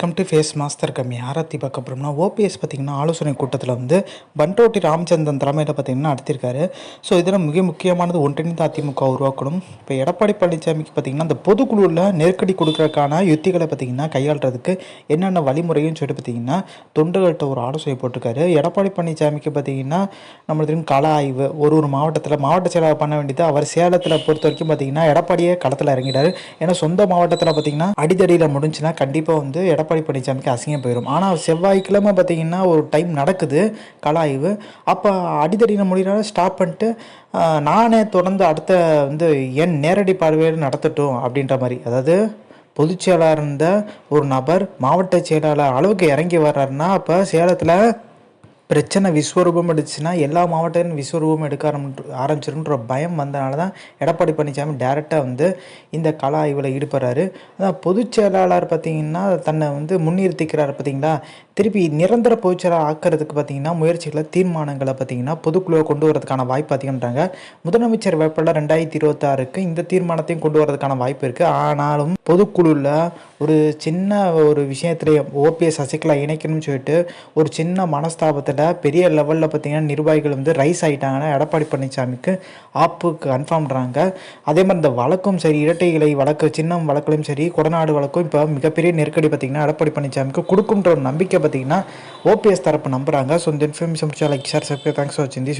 Welcome to face master கம்மி. ஆராத்தி பார்க்க போகிறோம்னா ஓபிஎஸ் பார்த்திங்கன்னா ஆலோசனை கூட்டத்தில் வந்து பண்டோட்டி ராமச்சந்திரன் தலைமையில் பார்த்திங்கன்னா நடத்தியிருக்காரு ஸோ இதில் மிக முக்கியமானது ஒன்றிணைந்த அதிமுக உருவாக்கணும். இப்போ எடப்பாடி பழனிசாமிக்கு பார்த்திங்கன்னா அந்த பொதுக்குழுவில் நெருக்கடி கொடுக்கறதுக்கான யுத்திகளை பார்த்திங்கன்னா கையாளுறதுக்கு என்னென்ன வழிமுறையும் சொல்லிட்டு பார்த்திங்கன்னா தொண்டர்கள்ட்ட ஒரு ஆலோசனை போட்டிருக்காரு. எடப்பாடி பழனிசாமிக்கு பார்த்திங்கன்னா நம்மளுக்கு கள ஆய்வு ஒரு ஒரு மாவட்டத்தில் மாவட்ட செயலாளர் பண்ண வேண்டியது அவர் சேலத்தில் பொறுத்த வரைக்கும் பார்த்திங்கன்னா எடப்பாடியே களத்தில் இறங்கிட்டார். ஏன்னா சொந்த மாவட்டத்தில் பார்த்திங்கன்னா அடிதடியில் முடிஞ்சுன்னா கண்டிப்பாக வந்து எடப்பாடி பழனிசாமிக்கு அசிங்கம் போயிடும் ஆனால் செவ்வாய்க்கிழமை பார்த்தீங்கன்னா ஒரு டைம் நடக்குது கலாய்வு. அப்போ அடித்தடின முடிகிறால ஸ்டாப் பண்ணிட்டு நானே தொடர்ந்து அடுத்த வந்து என் நேரடி பார்வையில் நடத்தட்டும் அப்படின்ற மாதிரி. அதாவது பொதுச் செயலாளர் இருந்த ஒரு நபர் மாவட்ட செயலாளர் அளவுக்கு இறங்கி வர்றாருன்னா அப்போ சேலத்தில் பிரச்சனை விஸ்வரூபம் எடுத்துச்சுன்னா எல்லா மாவட்டத்திலும் விஸ்வரூபம் எடுக்க ஆரம்பி ஆரம்பிச்சிருன்ற பயம் வந்தனால தான் எடப்பாடி பழனிசாமி டேரெக்டாக வந்து இந்த கல ஆய்வில் ஈடுபடுறாரு. அதான் பொதுச் செயலாளர் தன்னை வந்து முன்னிறுத்திக்கிறார் பார்த்தீங்களா? திருப்பி நிரந்தர பொதுச்செயலாளர் ஆக்கிறதுக்கு பார்த்தீங்கன்னா முயற்சிகளை தீர்மானங்களை பார்த்தீங்கன்னா பொதுக்குழுவை கொண்டு வரதுக்கான வாய்ப்பு அதிகம்ன்றாங்க. முதலமைச்சர் வேட்பாளர் ரெண்டாயிரத்தி இருபத்தாறுக்கு இந்த தீர்மானத்தையும் கொண்டு வரதுக்கான வாய்ப்பு இருக்குது ஆனாலும் பொதுக்குழுவில் ஒரு சின்ன ஒரு விஷயத்துலேயே ஓபிஎஸ் சசிகலா இணைக்கணும்னு சொல்லிட்டு ஒரு சின்ன மனஸ்தாபத்தில் பெரிய லெவலில் பார்த்தீங்கன்னா நிர்வாகிகள் வந்து ரைஸ் ஆகிட்டாங்கன்னா எடப்பாடி பழனிசாமிக்கு ஆப்பு கன்ஃபார்ம்றாங்க அதே மாதிரி இந்த வழக்கும் சரி இரட்டை இலை வழக்கு சின்னம் வழக்குலையும் சரி கொடநாடு வழக்கும் இப்போ மிகப்பெரிய நெருக்கடி பார்த்தீங்கன்னா எடப்பாடி பழனிசாமிக்கு கொடுக்குன்ற ஒரு நம்பிக்கை பார்த்தீங்கன்னா ஓபிஎஸ் தரப்பு நம்புறாங்க. ஸோ இந்த information like share subscribe thanks for வாட்சிங் தி